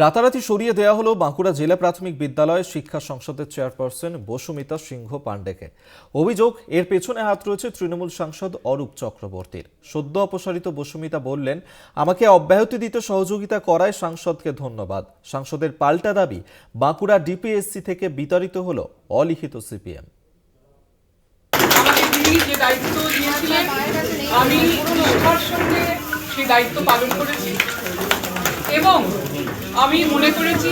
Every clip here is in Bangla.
রাতারাতি সরিয়ে দেওয়া হলো বাঁকুড়া জেলা প্রাথমিক বিদ্যালয়ের শিক্ষা সংসদের চেয়ারপারসন বসুমিতা সিংহ পাণ্ডেকে অভিযোগ, এর পেছনে হাত রয়েছে তৃণমূল সাংসদ অরূপ চক্রবর্তীর। সদ্য অপসারিত বসুমিতা বললেন, আমাকে অব্যাহতি দিতে সহযোগিতা করায় সাংসদকে ধন্যবাদ। সাংসদের পাল্টা দাবি বাঁকুড়া ডিপিএসসি থেকে বিতাড়িত হল অলিখিত সিপিএম। সেই দায়িত্ব পালন করেছি। এবং আমি মনে করেছি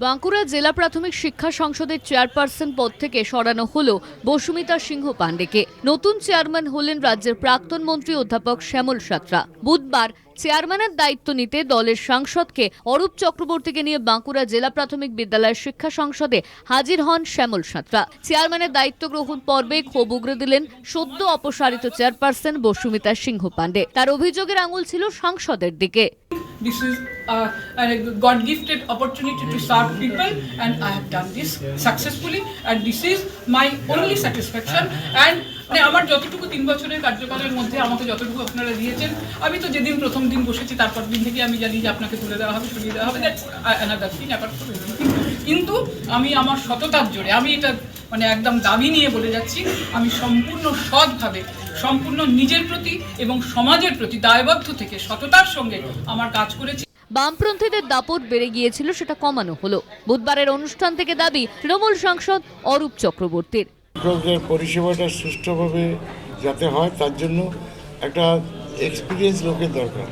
বাঁকুড়া জেলা প্রাথমিক শিক্ষা সংসদের চেয়ারপারসন পদ থেকে সরানো হলো বসুমিতা সিংহ পাণ্ডেকে নতুন চেয়ারম্যান হলেন রাজ্যের প্রাক্তন মন্ত্রী অধ্যাপক শ্যামল সাঁতরা। বুধবার চেয়ারম্যানের দায়িত্ব নিতে দলের সাংসদকে অরূপ চক্রবর্তীকে নিয়ে বাঁকুড়া জেলা প্রাথমিক বিদ্যালয়ের শিক্ষা সংসদে হাজির হন শ্যামল সাঁতরা চেয়ারম্যানের দায়িত্ব গ্রহণ পর্বে ক্ষোভ উগরে দিলেন সদ্য অপসারিত চেয়ারপারসন বসুমিতা সিংহ পাণ্ডে তার অভিযোগের আঙুল ছিল সাংসদের দিকে This is uh, a God gifted opportunity to serve people, and I have done this successfully. And this is my only satisfaction. And যতটুকু তিন বছরের কার্যকালের মধ্যে আমাকে যতটুকু আপনারা দিয়েছেন, আমি তো যেদিন প্রথম দিন বসেছি তারপর দিন থেকে আমি জানি যে আপনাকে তুলে দেওয়া হবে, সরিয়ে দেওয়া হবে। দ্যাটস কিন্তু আমি আমার সততার জোরে, আমি এটা মানে একদম দাবি নিয়ে বলে যাচ্ছি, আমি সম্পূর্ণ সৎভাবে, সম্পূর্ণ নিজের প্রতি এবং সমাজের প্রতি দায়বদ্ধ থেকে সততার সঙ্গে আমার কাজ করেছি। বামপন্থীদের দাপট বেড়ে গিয়েছিল, সেটা কমানো হলো। বুধবারের অনুষ্ঠান থেকে দাবি তৃণমূল সাংসদ অরূপ চক্রবর্তীর। শিক্ষকদের পরিষেবাটা সুষ্ঠুভাবে যাতে হয়, তার জন্য একটা এক্সপিরিয়েন্স লোকের দরকার।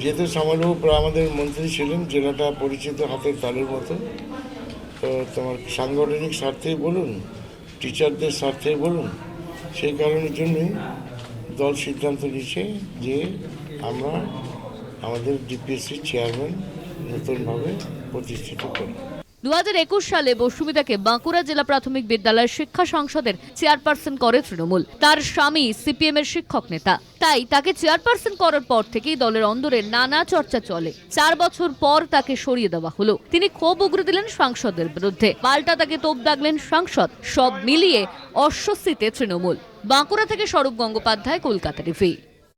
যেহেতু সামালবাবু প্রায় আমাদের মন্ত্রী ছিলেন, জেলাটা পরিচিত হাতের তালের মতো। তো তোমার সাংগঠনিক স্বার্থেই বলুন টিচারদের স্বার্থেই বলুন, সেই কারণের জন্যই দল সিদ্ধান্ত নিচ্ছে যে আমরা আমাদের ডিপিএসসির চেয়ারম্যান নতুনভাবে প্রতিষ্ঠিত করি দু সালে বসুমিতাকে বাঁকুড়া জেলা প্রাথমিক বিদ্যালয়ের শিক্ষা সংসদের চেয়ারপারসন করে তৃণমূল। তার স্বামী সিপিএম এর শিক্ষক নেতা। তাই তাকে চেয়ারপারসন করার পর থেকেই দলের অন্দরে নানা চর্চা চলে। চার বছর পর তাকে সরিয়ে দেওয়া হলো। তিনি ক্ষোভ উগরে দিলেন সাংসদের বিরুদ্ধে। পাল্টা তাকে তোপ দাগলেন সাংসদ। সব মিলিয়ে অস্বস্তিতে তৃণমূল। বাঁকুড়া থেকে স্বরূপ গঙ্গোপাধ্যায়, কলকাতা টিভি।